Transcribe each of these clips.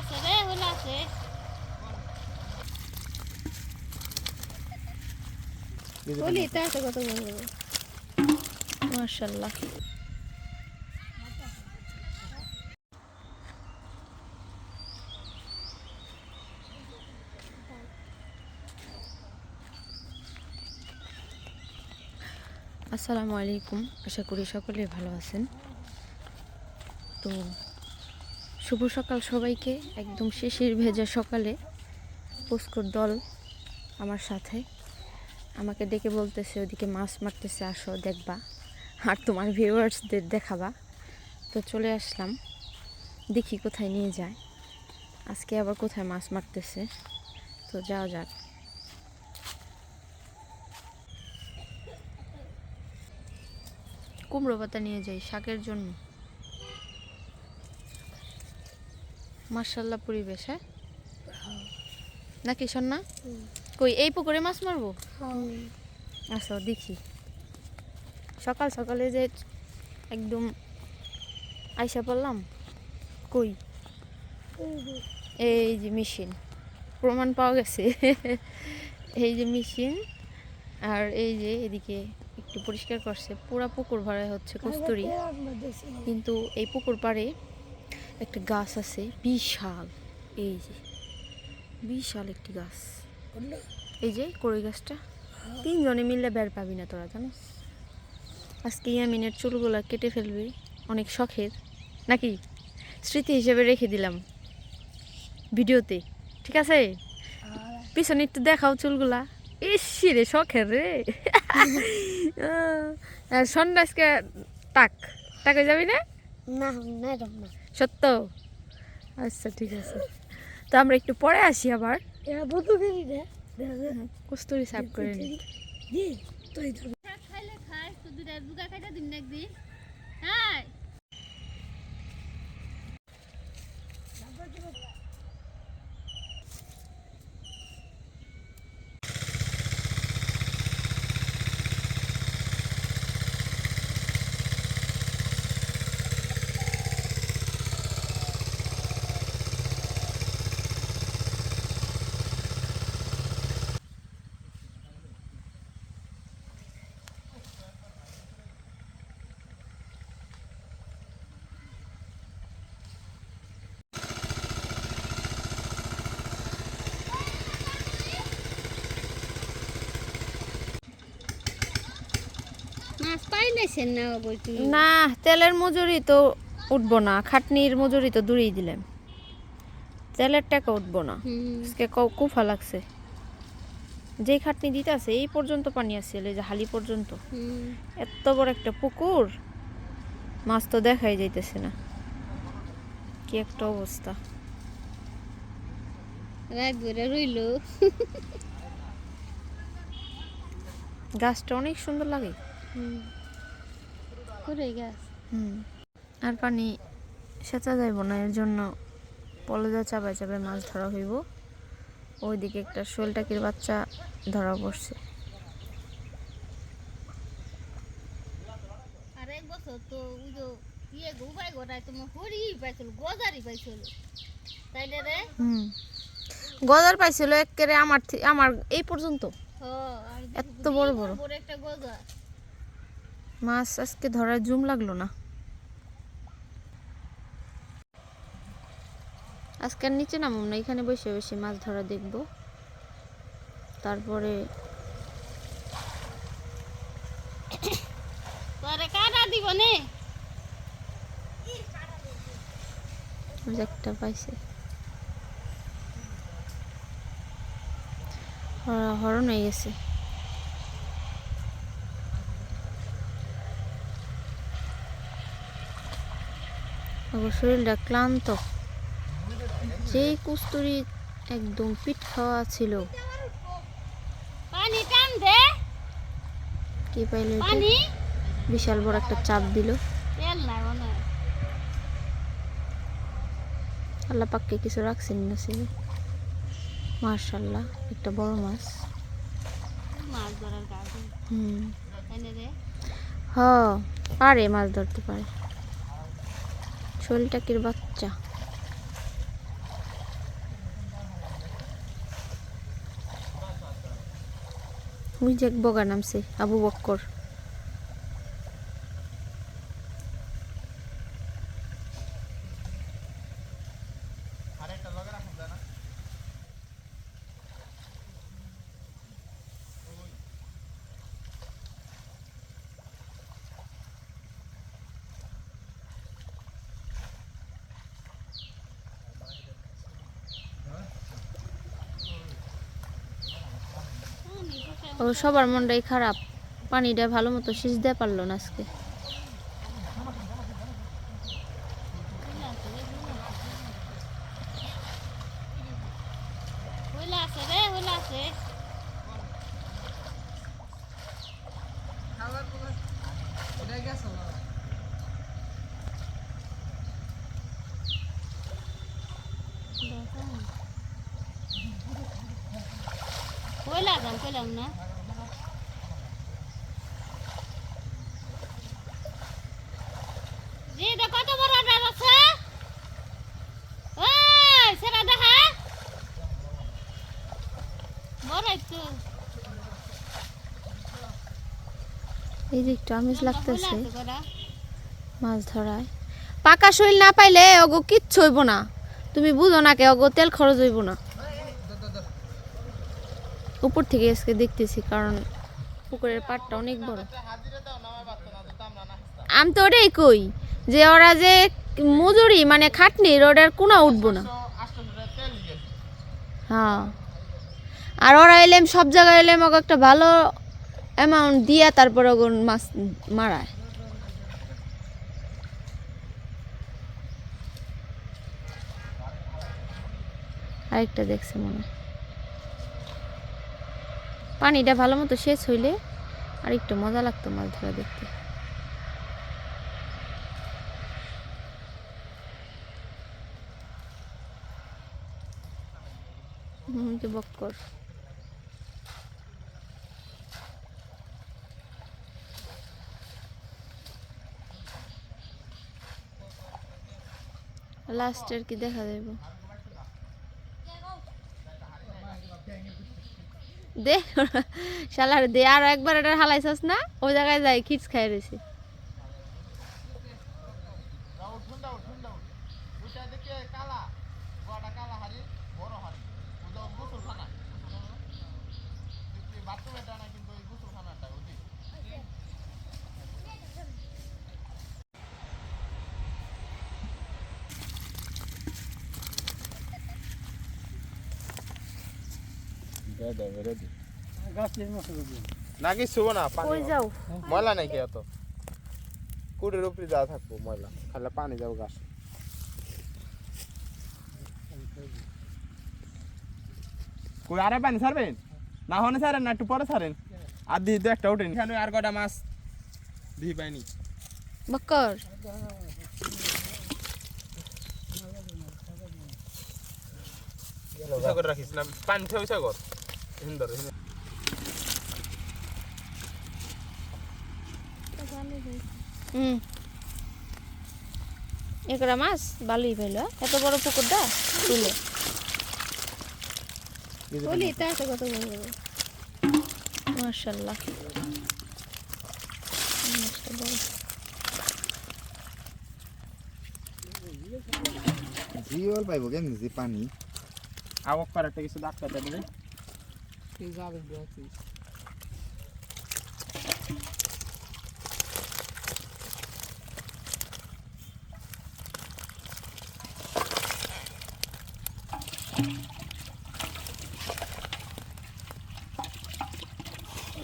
আছে রে হলো আছে হলি তা আছে কত বড় বড় আসসালামু আলাইকুম আশা করি সকলে ভালো আছেন। তো শুভ সকাল সবাইকে। একদম শিশির ভেজা সকালে পুষ্কর দল আমার সাথে। আমাকে ডেকে বলতেছে, ওদিকে মাছ মারতেছে, আসো, দেখবা। আর তোমার ভিউয়ার্সদের দেখাবা। তো চলে আসলাম। দেখি কোথায় নিয়ে যায়। আজকে আবার কোথায় মাছ মারতেছে? তো যাও যাক। কুমড়ো পাতা নিয়ে যাই শাকের জন্য। মার্শাল্লাহ পরিবেশ হ্যাঁ? নাকি না কই এই পুকুরে মাছ মারবো? আসো দেখি। সকাল সকালে যে একদম আইসা পড়লাম কই? এই যে মেশিন প্রমাণ পাওয়া গেছে। এই যে মেশিন আর এই যে এদিকে একটু পরিষ্কার করছে পুরা পুকুর ভরা হচ্ছে কস্তুরি। কিন্তু এই পুকুর পাড়ে একটা গাছ আছে, বিশাল। এই যে, বিশাল একটি গাছ। এই যে, কড়ই গাছটা। তিনজনে মিললে বের পাবি না তোরা, জানিস? আজকে ইয়ামিনের চুলগুলা কেটে ফেলবি, অনেক শখের। নাকি? স্মৃতি হিসেবে রেখে দিলাম ভিডিওতে, ঠিক আছে? পিছনে একটু দেখাও চুলগুলা। ইসি, রে, শখের রে। আজকে টাক টাকে যাবি না? না না। সত্য? আচ্ছা ঠিক আছে। তো আমরা একটু পরে আসি আবার। কস্তুরি সাফ করে নি দি তুই খাইলে খাই শুধু দুগা খাইতে দিন না একদিন। হ্যাঁ মাছ পাইলেছেন না তেলের মজুরি তো উঠবো না খাটনির মজুরি তো দূরেই দিলেন। তেলের টাকা উঠবো না। আজকে কুফা লাগছে। যেই খাটনি দিতে আছে এই পর্যন্ত পানি আছে এই যে হালি পর্যন্ত। এত বড় একটা পুকুর মাছ তো দেখাই যাইতেছে না। কি একটা অবস্থা। রইল। গাছটা অনেক সুন্দর লাগে। করে গাছ হুম। আর পানি সেচা যাইব না এর জন্য পলজা চাবাই চাবাই মাছ ধরা হইব। ওইদিকে একটা শোল টাকির বাচ্চা ধরা পড়ছে। বছর তো ওই যে ইয়ে গোবাই গোটায় তোমার হরি পাইছিল গজারি পাইছিল। তাইলে রে? হুম। গজার পাইছিল একেবারে আমার আমার এই পর্যন্ত। এত বড় বড়। বড় একটা গজা। মাছ আজকে ধরার জুম লাগল না। আজকে আর নিচে নামুন না এখানে বসে বসে মাছ ধরা দেখব। তারপরে একটা পাইছে। হরা- হরণ হয়ে গেছে। ওর শরীরটা ক্লান্ত। যেই কুস্তুরি একদম পিঠ খাওয়া ছিল। কি পাইলো বিশাল বড় একটা চাপ দিল। হয়। আল্লাহ পাককে কিছু রাখছেন না সে মার্শাল্লাহ একটা বড় মাছ। মাছ ধরার হুম। হ পারে মাছ ধরতে পারে। শোলটাকির বাচ্চা। ওই যে এক বগা নামছে আবু বক্কর। ও সবার মনটাই খারাপ। পানিটা ভালো মতো সেচ দিতে পারল না আজকে। হইলা আছে রে হইলা আছে। কইলা দাম কইলাম না জি এটা কত বড় ডাল আছে ওই সেটা দেখা বড় একটু একটু আমেজ লাগতেছে? মাছ ধরায়। পাকা শৈল না পাইলে অগো কিচ্ছু হইব না। তুমি বুঝো না কে অগো তেল খরচ হইব না। উপর থেকে আজকে দেখতেছি কারণ পুকুরের পাড়টা অনেক বড়। আমি তো ওটাই কই যে ওরা যে মজুরি মানে খাটনি ওটার কোনো উঠবো না। হ্যাঁ। আর ওরা এলেম সব জায়গায় এলেম ওকে একটা ভালো অ্যামাউন্ট দিয়া তারপর ওগুন মাছ মারায়। আরেকটা দেখছে মনে পানিটা ভালো মতো শেষ হইলে আর একটু মজা লাগতো মাছ ধরা দেখতে। বক্কর লাস্টের কি দেখা যাইব? দে, শালার দে, আর একবার এটা হালাইছস না? ওই জায়গায় যাই, খিচ খাই রয়েছে না কিছু না? পানি যাও? ময়লা নাকি এত? কুড়ির উপরে যা থাকব ময়লা। খালি পানি যাব গাছ। কই আরে পানি ছাড়বেন? না হনে ছাড়েন না একটু পরে ছাড়েন। আর দিয়ে তো একটা উঠেন। এখানে আর কটা মাছ? দিয়ে পাইনি। বক্কর উঁচা করে রাখিস না পানি থেকে কর হিন্দর হুম। একরা মাছ ভালোই পাইল এত বড় পুকুরটা? তুলে বলি তা আছে কত বড় বড়। মার্শাল্লাহ মাছটা বড়। জিওল পাইব কেমনি যে পানি? আবক পার একটা কিছু ডাক্তার দেবে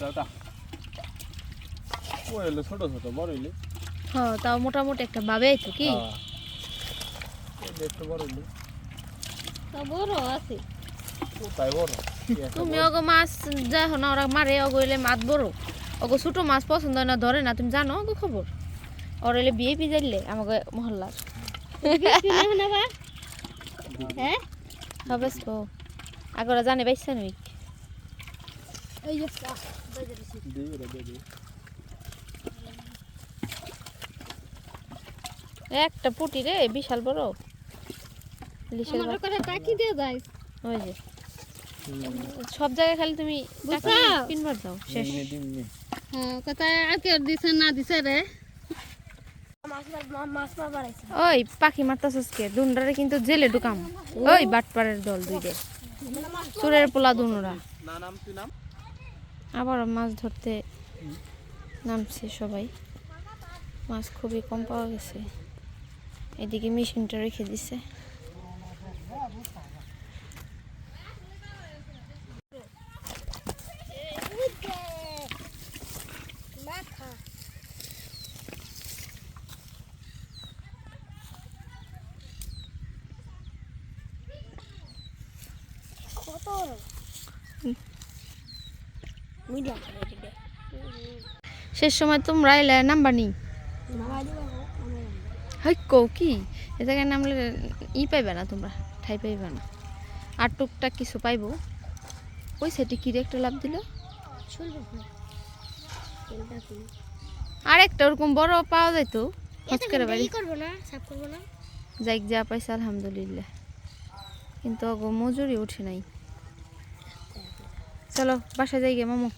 দাদা ও এলো ছোট ছোট বড় এলো হ্যাঁ তাও মোটামুটি একটা ভাবে আইতো কি একটু বড় এলো তা বড় আছে কোথায় বড় তুমি অগো মাছ যখন ওরা মারে অগো এলে মাছ বড়। অগো ছোট মাছ পছন্দ হয় না ধরে না তুমি জানো অগো খবর? ওর এলে বিয়ে পিজাইলে আমাকে মহল্লার। না হ্যাঁ? হবে আগরা জানে পাইছে নই একটা পুটি রে বিশাল বড়। ইলিশের করে তাকি দিয়ে যাই ওই যে। সব জায়গায় খালি তুমি বুঝছ? তিনবার দাও শেষ। হ্যাঁ আর কেউ দিছে না দিছে রে। ওই পাখি মারতাছস কে দুনরারে কিন্তু জেলে ঢুকাম। ওই বাটপাড়ের দল দুইটে চোরের পোলা দুনরা। না নাম তুই নাম আবার মাছ ধরতে নামছে সবাই। মাছ খুবই কম পাওয়া গেছে। এদিকে মেশিনটা রেখে দিছে। শেষ সময় তোমরা এলে নাম্বার নি হাই কৌ কি? এ জায়গায় নামলে ই পাইবে না তোমরা ঠাই পাইবে না। আর টুকটাক কিছু পাইবো। ওই সেটি কি রে একটা লাভ দিল? আর একটা ওরকম বড় পাওয়া যাইতো হচকের বাড়ি। করব না সাফ করব না? যাইক যা পাইছে আলহামদুলিল্লাহ। কিন্তু অগো মজুরি উঠে নাই। চলো বাসা যাই গে মামু।